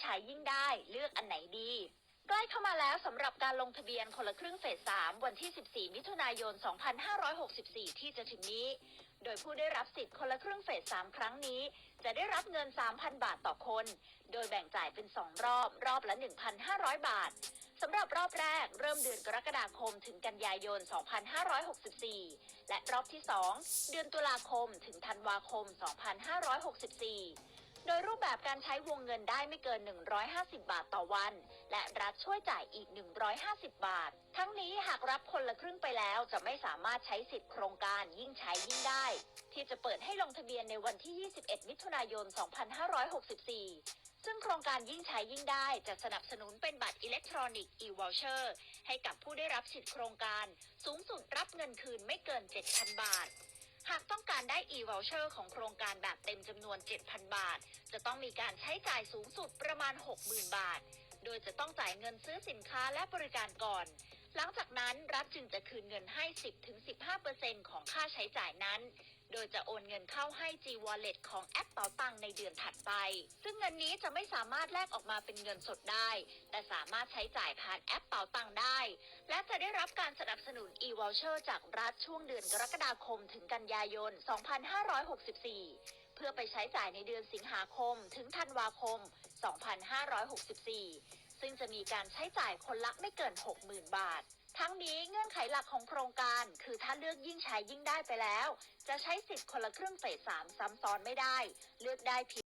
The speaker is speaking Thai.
ใช้ยิ่งได้เลือกอันไหนดี ใกล้เข้ามาแล้วสำหรับการลงทะเบียนคนละครึ่งเฟส 3 วันที่ 14 มิถุนายน 2564 ที่จะถึงนี้ โดยผู้ได้รับสิทธิ์คนละครึ่งเฟส 3 ครั้งนี้ จะได้รับเงิน 3,000 บาทต่อคน โดยแบ่งจ่ายเป็น 2 รอบ รอบละ 1,500 บาทสำหรับรอบแรกเริ่มเดือนกรกฎาคมถึงกันยายน 2564 และรอบที่ 2 เดือนตุลาคมถึงธันวาคม 2564 โดยรูปแบบการใช้วงเงินได้ไม่เกิน 150 บาทต่อวัน และรัฐช่วยจ่ายอีก 150 บาท ทั้งนี้หากรับคนละครึ่งไปแล้วจะไม่สามารถใช้สิทธิ์โครงการยิ่งใช้ยิ่งได้ ที่จะเปิดให้ลงทะเบียนในวันที่ 21 มิถุนายน 2564ซึ่งโครงการยิ่งใช้ยิ่งได้จะสนับสนุนเป็นบัตรอิเล็กทรอนิกส์ e-voucher ให้กับผู้ได้รับสิทธิโครงการ สูงสุดรับเงินคืนไม่เกิน 7,000 บาท หากต้องการได้ e-voucher ของโครงการแบบเต็มจำนวน 7,000 บาท จะต้องมีการใช้จ่ายสูงสุดประมาณ 60,000 บาท โดยจะต้องจ่ายเงินซื้อสินค้าและบริการก่อน หลังจากนั้นรัฐจึงจะคืนเงินให้ 10-15%ของค่าใช้จ่ายนั้น โดยจะโอนเงินเข้าให้ G Wallet ของแอปเป๋าตังในเดือนถัดไป ซึ่งเงินนี้จะไม่สามารถแลกออกมาเป็นเงินสดได้ แต่สามารถใช้จ่ายผ่านแอปเป๋าตังได้ และจะได้รับการสนับสนุน e-voucher จากรัฐช่วงเดือนกรกฎาคมถึงกันยายน 2564 เพื่อไปใช้จ่ายในเดือนสิงหาคมถึงธันวาคม 2564 ซึ่งจะมีการใช้จ่ายคนละไม่เกิน 60,000 บาท ทั้งนี้เงื่อนไขหลักของโครงการ คือถ้าเลือกยิ่งใช้ยิ่งได้ไปแล้ว จะใช้สิทธิ์คนละครึ่งเฟสามซ้ำซ้อนไม่ได้ เลือกได้เพียง